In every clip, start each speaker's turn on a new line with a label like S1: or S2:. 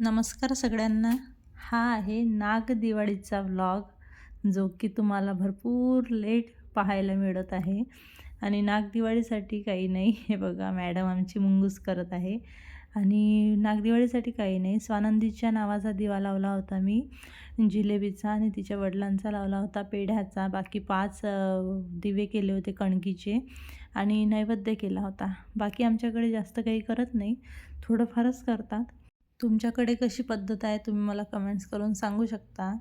S1: नमस्कार सगळ्यांना. हा आहे नाग दिवाळीचा व्लॉग जो की तुम्हाला भरपूर लेट पाहायला मिळत आहे. आणि नाग दिवाळीसाठी काही नाही हे बघा मॅडम आमची मुंगूस करत आहे. आणि नागदिवाळीसाठी काही नाही स्वानंदीच्या नावाचा दिवा लावला होता मी जिलेबीचा आणि तिच्या वडिलांचा लावला होता पेढ्याचा. बाकी पाच दिवे केले होते कणकीचे आणि नैवेद्य केला होता. बाकी आमच्याकडे जास्त काही करत नाही थोडंफारच करतात. तुमच्याकडे कशी पद्धत आहे तुम्ही मला कमेंट्स करून सांगू शकता.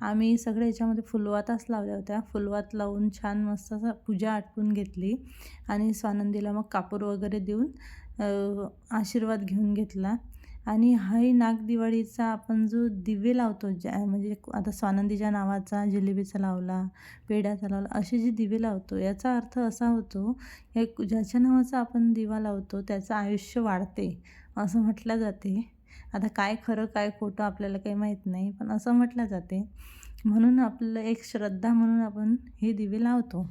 S1: आम्ही सगळे याच्यामध्ये फुलवाताच लावल्या होत्या. फुलवात लावून छान मस्त असं पूजा आटपून घेतली. आणि स्वानंदीला मग कापूर वगैरे देऊन आशीर्वाद घेऊन घेतला. आणि हाही नागदिवाळीचा आपण जो दिवे लावतो ज्या म्हणजे आता स्वानंदीच्या नावाचा जिलेबीचा लावला पेढ्याचा लावला असे जे दिवे लावतो याचा अर्थ असा होतो एक ज्याच्या नावाचा आपण दिवा लावतो त्याचं आयुष्य वाढते असं म्हटलं जाते. आता काय खरं काय खोटं आपल्याला काही माहीत नाही पण असं म्हटलं जाते. म्हणून आपलं एक श्रद्धा म्हणून आपण हे दिवे लावतो.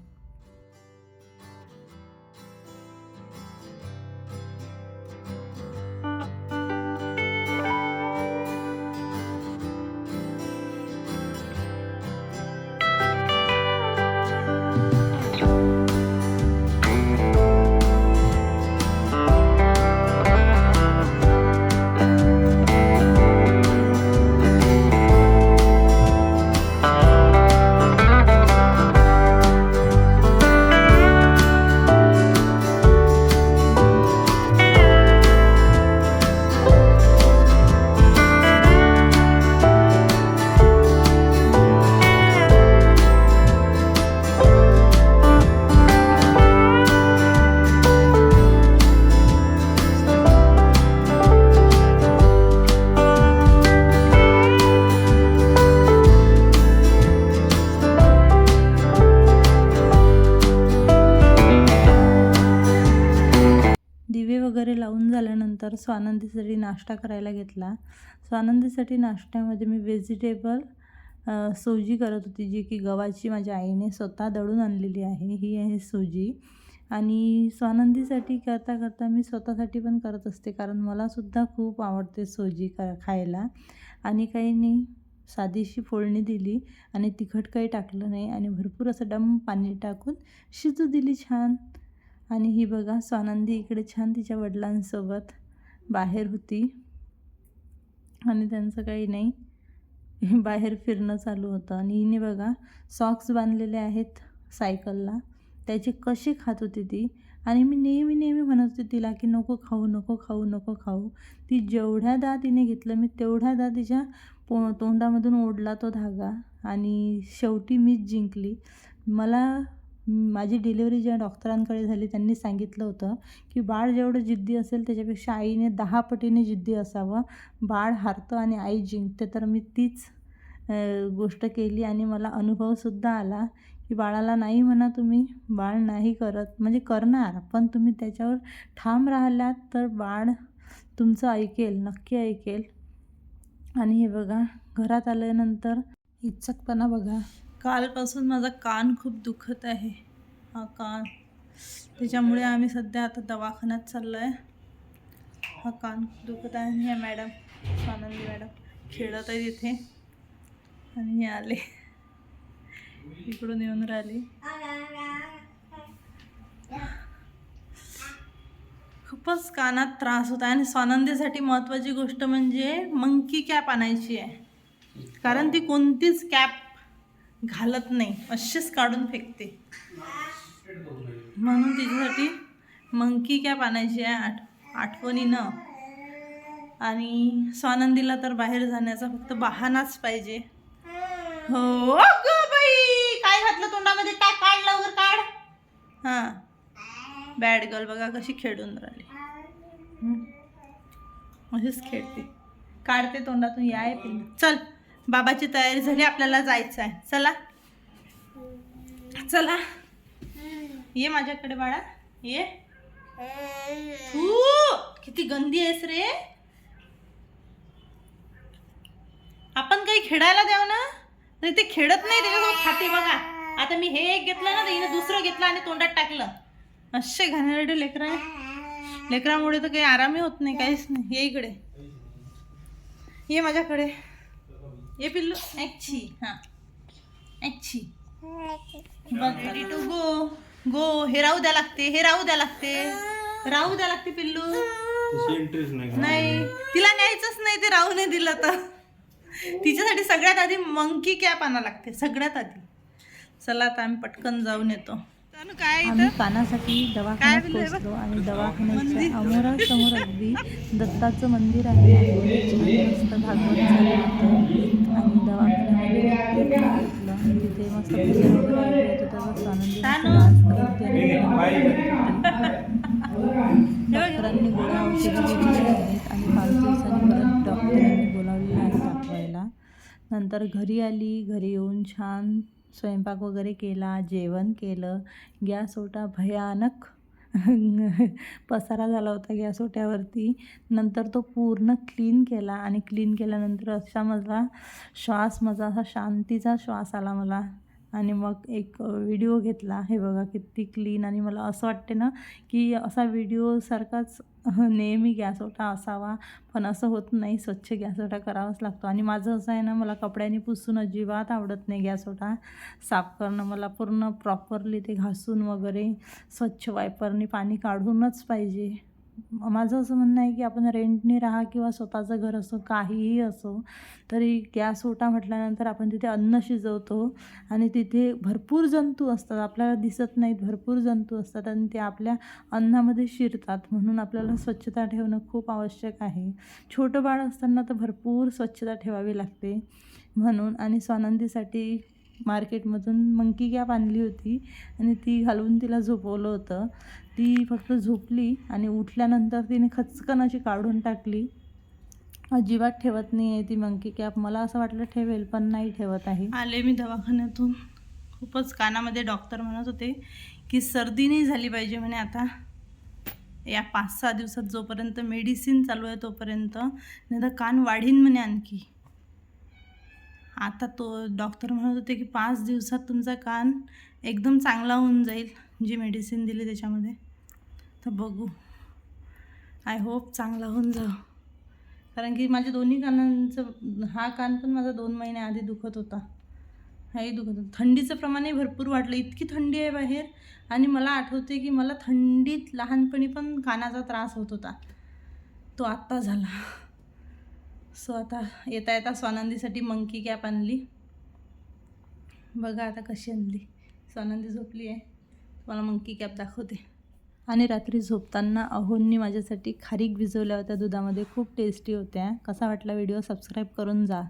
S1: तर स्वानंदीसाठी नाश्ता करायला घेतला. स्वानंदीसाठी नाश्त्यामध्ये मी व्हेजिटेबल अ, सोजी करत होती जी की गव्हाची माझ्या आईने स्वतः दळून आणलेली आहे. ही आहे सोजी. आणि स्वानंदीसाठी करता करता मी स्वतःसाठी पण करत असते कारण मलासुद्धा खूप आवडते सोजी क खायला. आणि काही नाही साधीशी फोडणी दिली आणि तिखट काही टाकलं नाही आणि भरपूर असं डम पाणी टाकून शिजू दिली छान. आणि ही बघा स्वानंदी इकडे छान तिच्या वडिलांसोबत बाहेर होती. आणि त्यांचं काही नाही. बाहेर फिरणं चालू होतं. आणि हिने बघा सॉक्स बांधलेले आहेत सायकलला. त्याची कशी खात होती ती? आणि मी नेहमी नेहमी म्हणत होते तिला की नको खाऊ नको खाऊ नको खाऊ. ती जेवढ्या दा तिने घेतलं मी तेवढ्या दा तिच्या पो तोंडामधून ओढला तो धागा. आणि शेवटी मीच जिंकली. मला माझी डिलिव्हरी ज्या डॉक्टरांकडे झाली त्यांनी सांगितलं होतं की बाळ जेवढं जिद्दी असेल त्याच्यापेक्षा आईने दहा पटीने जिद्दी असावं. बाळ हारतं आणि आई जिंकते तर मी तीच गोष्ट केली आणि मला अनुभवसुद्धा आला की बाळाला नाही म्हणा तुम्ही बाळ नाही करत म्हणजे करणार पण तुम्ही त्याच्यावर ठाम राहिलात तर बाळ तुमचं ऐकेल नक्की ऐकेल. आणि हे बघा घरात आल्यानंतर इच्छकपणा बघा. कालपासून माझा कान खूप दुखत आहे. हा कान. त्याच्यामुळे आम्ही सध्या आता दवाखान्यात चाललो आहे हा कान खूप दुखत आहे. आणि ह्या मॅडम आनंदी मॅडम खेळत आहे तिथे आणि हे आले. इकडून येऊन राहिले. खूपच कानात त्रास होता आणि स्वानंदीसाठी महत्त्वाची गोष्ट म्हणजे मंकी कॅप आणायची आहे. कारण ती कोणतीच कॅप घालत नाही अशीच काढून फेकते. म्हणून तिच्यासाठी मंकी कॅप आणायची आहे आठ आठवणीनं. आणि स्वानंदीला तर बाहेर जाण्याचा फक्त बहानाच पाहिजे. हो ग बाई! काय घातलं तोंडामध्ये? टाक काढ लवकर काढ. हां. बॅड गर्ल बघा कशी खेळून राहिली. असेच अशीच खेळते. काढते तोंडातून या आहे चल. बाबाची तयारी झाली आपल्याला जायचं आहे. चला. चला. ये माझ्याकडे बाळा. ये. किती गंदी आहेस रे. आपण काही खेळायला द्याव ना? नाही ते खेळत नाही त्याच्यासोबत खाते बघा. आता मी हे एक घेतलं ना तर हिने दुसरं घेतलं आणि तोंडात टाकलं. असे घाणेरडे लेकर लेकरामुळे तर काही आरामही होत नाही काहीच नाही. ये इकडे.
S2: ये माझ्याकडे. ये पिल्लू ॲक्ची हां ॲक्ची रेडी टू गो गो हे राहू द्या लागते हे राहू द्या लागते. राहू द्या लागते पिल्लू.
S3: नाही
S2: नाही. तिला न्यायचंच नाही ते राहू नाही दिलं तर. तिच्यासाठी सगळ्यात आधी मंकी कॅप आणा लागते सगळ्यात आधी. चला आता आम्ही पटकन जाऊन येतो. काय
S1: आम्ही कानासाठी दवाखान्यात
S2: काय
S1: पोहोचलो आणि दवाखान्याच्या अमोरासमोर अगदी दत्ताचं मंदिर आहे. मस्त भागवत झालं होतं. डॉक्टरांनी गोळ्या आहेत आणि पाच दिवसांनी परत डॉक्टरांनी बोलावलेलं आहे दाखवायला नंतर घरी आली घरी येऊन छान स्वयंपाक वगैरे केला जेवण केलं. गॅस ओटा भयानक पसारा झाला होता गॅस ओट्यावरती. नंतर तो पूर्ण क्लीन केला आणि क्लीन केल्यानंतर असा माझा श्वास माझा असा शांतीचा श्वास आला मला. आणि मग एक व्हिडिओ घेतला. हे बघा किती क्लीन आणि मला असं वाटते ना की असा व्हिडिओसारखाच नेहमी गॅस ओटा असावा. पण असं होत नाही. स्वच्छ गॅस ओटा करावाच लागतो. आणि माझं असं आहे ना मला कपड्याने पुसून अजिबात आवडत नाही गॅस ओटा. साफ करणं मला पूर्ण प्रॉपरली ते घासून वगैरे स्वच्छ वायपरनी पाणी काढूनच पाहिजे. माझं असं म्हणणं आहे की आपण रेंटने राहा किंवा स्वतःचं घर असो काहीही असो तरी गॅस ओटा म्हटल्यानंतर आपण तिथे अन्न शिजवतो आणि तिथे भरपूर जंतू असतात. आपल्याला दिसत नाहीत भरपूर जंतू असतात आणि ते आपल्या अन्नामध्ये शिरतात. म्हणून आपल्याला स्वच्छता ठेवणं खूप आवश्यक आहे. छोटं बाळ असताना तर भरपूर स्वच्छता ठेवावी लागते. म्हणून आणि स्वानंदीसाठी मार्केटमधून मंकी कॅप आणली होती आणि ती घालून तिला झोपवलं होतं. ती फक्त झोपली आणि उठल्यानंतर तिने खचकन अशी काढून टाकली. अजिबात ठेवत नाही आहे ती मंकी कॅप मला असं वाटलं ठेवेल पण नाही ठेवत आहे.
S2: आले मी दवाखान्यातून. खूपच कानामध्ये डॉक्टर म्हणत होते की सर्दी नाही झाली पाहिजे म्हणे आता. या पाच सहा दिवसात जोपर्यंत मेडिसिन चालू आहे तोपर्यंत. नाही तर कान वाढीन म्हणे आणखी. आता तो डॉक्टर म्हणत होते की पाच दिवसात तुमचा कान एकदम चांगला होऊन जाईल जी मेडिसिन दिली त्याच्यामध्ये. तर बघू. आय होप चांगला होऊन जाऊ कारण की माझ्या दोन्ही कानांचं हा कान पण माझा दोन महिन्याआधी दुखत होता. हाही दुखत होता. थंडीचं प्रमाणही भरपूर वाटलं इतकी थंडी आहे बाहेर. आणि मला आठवते की मला थंडीत लहानपणी पण कानाचा त्रास होत होता. तो आत्ता झाला. सो आता येता येता स्वानंदीसाठी मंकी कॅप आणली. बघा आता कशी आणली. स्वानंदी झोपली आहे. तुम्हाला मंकी कॅप दाखवते.
S1: आणि रात्री झोपताना अहोंनी माझ्यासाठी खारीक भिजवल्या होत्या दुधामध्ये. खूप टेस्टी होत्या. कसा वाटला व्हिडिओ सबस्क्राईब करून जा.